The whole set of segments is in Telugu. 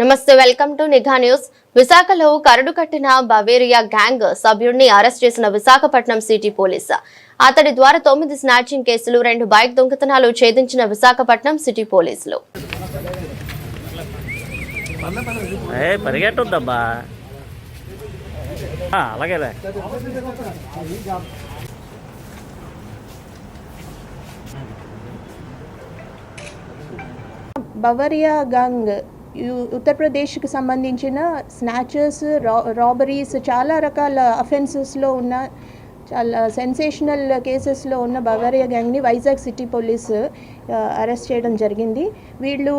నమస్తే వెల్కమ్ టు నిఘా న్యూస్. విశాఖలో కరడు కట్టిన బవేరియా గ్యాంగ్ సభ్యుడిని అరెస్ట్ చేసిన విశాఖపట్నం సిటీ పోలీస్. అతడి ద్వారా తొమ్మిది స్నాచింగ్ కేసులు రెండు బైక్ దొంగతనాలు ఛేదించిన విశాఖపట్నం సిటీ పోలీసులు. బవరియా గంగ్ ఉత్తరప్రదేశ్కి సంబంధించిన స్నాచెస్ రా రాబరీస్ చాలా రకాల అఫెన్సెస్లో ఉన్న చాలా సెన్సేషనల్ కేసెస్లో ఉన్న బవరియా గ్యాంగ్ని వైజాగ్ సిటీ పోలీస్ అరెస్ట్ చేయడం జరిగింది. వీళ్ళు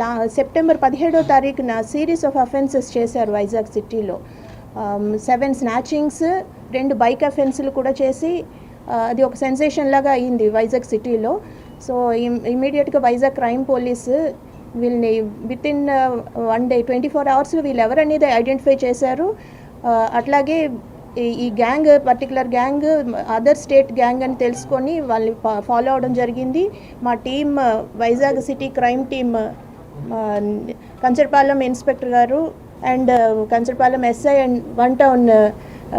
లా సెప్టెంబర్ పదిహేడో తారీఖున సిరీస్ ఆఫ్ అఫెన్సెస్ చేశారు వైజాగ్ సిటీలో సెవెన్ స్నాచింగ్స్ రెండు బైక్ అఫెన్స్లు కూడా చేసి అది ఒక సెన్సేషన్ లాగా అయింది వైజాగ్ సిటీలో సో ఇమీడియట్గా వైజాగ్ క్రైమ్ పోలీసు వీళ్ళని with in one day twenty four అవర్స్లో వీళ్ళు ఎవరనేది ఐడెంటిఫై చేశారు. Uh, అట్లాగే ఈ- ఈ gang particular gang other state gang అని తెలుసుకొని వాళ్ళని ఫాలో అవడం జరిగింది. మా team Vizag city crime team Kancharapalem inspector గారు and Kancharapalem SI and one town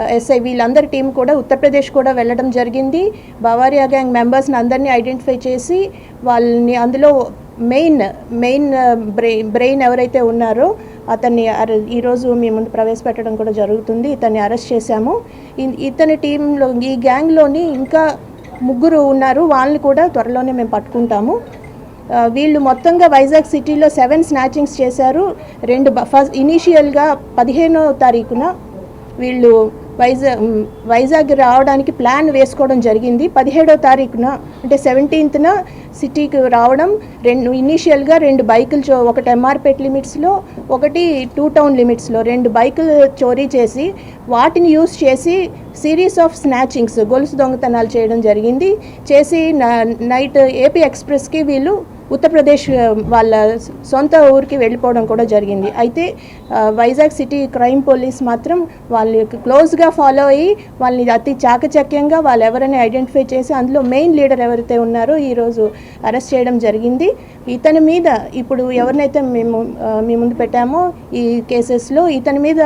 SI వీళ్ళందరి టీం కూడా ఉత్తరప్రదేశ్ కూడా వెళ్ళడం జరిగింది. బవారియా గ్యాంగ్ మెంబర్స్ని అందరినీ ఐడెంటిఫై చేసి వాళ్ళని అందులో మెయిన్ మెయిన్ బ్రెయిన్ బ్రెయిన్ ఎవరైతే ఉన్నారో అతన్ని అర ఈరోజు మీ ముందు ప్రవేశపెట్టడం కూడా జరుగుతుంది. ఇతన్ని అరెస్ట్ చేశాము. ఇతని టీంలో ఈ గ్యాంగ్లోని ఇంకా ముగ్గురు ఉన్నారు. వాళ్ళని కూడా త్వరలోనే మేము పట్టుకుంటాము. వీళ్ళు మొత్తంగా వైజాగ్ సిటీలో సెవెన్ స్నాచింగ్స్ చేశారు. రెండు ఫస్ట్ ఇనీషియల్గా పదిహేనో తారీఖున వీళ్ళు వైజాగ్ వైజాగ్ రావడానికి ప్లాన్ వేసుకోవడం జరిగింది. పదిహేడో తారీఖున అంటే సెవెంటీన్త్న సిటీకి రావడం రెండు ఇనీషియల్గా రెండు బైకులు చో ఒకటి ఎంఆర్పేట్ లిమిట్స్లో ఒకటి టూ టౌన్ లిమిట్స్లో రెండు బైకులు చోరీ చేసి వాటిని యూస్ చేసి సిరీస్ ఆఫ్ స్నాచింగ్స్ గొలుసు దొంగతనాలు చేయడం జరిగింది. చేసి న- నైట్ ఏపీ ఎక్స్ప్రెస్కి వీళ్ళు ఉత్తరప్రదేశ్ వాళ్ళ సొంత ఊరికి వెళ్ళిపోవడం కూడా జరిగింది. అయితే వైజాగ్ సిటీ క్రైమ్ పోలీస్ మాత్రం వాళ్ళకి క్లోజ్గా ఫాలో అయ్యి వాళ్ళని అతి చాకచక్యంగా వాళ్ళు ఎవరైనా ఐడెంటిఫై చేసి అందులో మెయిన్ లీడర్ ఎవరైతే ఉన్నారో ఈరోజు అరెస్ట్ చేయడం జరిగింది. ఇతని మీద ఇప్పుడు ఎవరినైతే మేము మీ ముందు పెట్టామో ఈ కేసెస్లో ఇతని మీద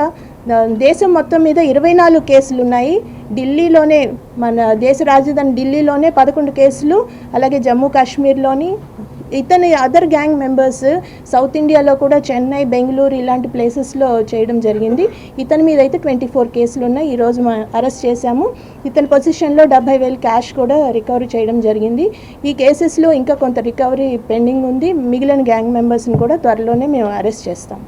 దేశం మొత్తం మీద ఇరవై నాలుగు కేసులు ఉన్నాయి. ఢిల్లీలోనే మన దేశ రాజధాని ఢిల్లీలోనే పదకొండు కేసులు అలాగే జమ్మూ కాశ్మీర్లోని ఇతని అదర్ గ్యాంగ్ మెంబర్స్ సౌత్ ఇండియాలో కూడా చెన్నై బెంగళూరు ఇలాంటి ప్లేసెస్లో చేయడం జరిగింది. ఇతని మీద అయితే ట్వంటీ ఫోర్ కేసులు ఉన్నాయి. ఈరోజు మా అరెస్ట్ చేశాము. ఇతని పొజిషన్లో డెబ్బై వేలు క్యాష్ కూడా రికవరీ చేయడం జరిగింది. ఈ కేసెస్లో ఇంకా కొంత రికవరీ పెండింగ్ ఉంది. మిగిలిన గ్యాంగ్ మెంబర్స్ని కూడా త్వరలోనే మేము అరెస్ట్ చేస్తాం.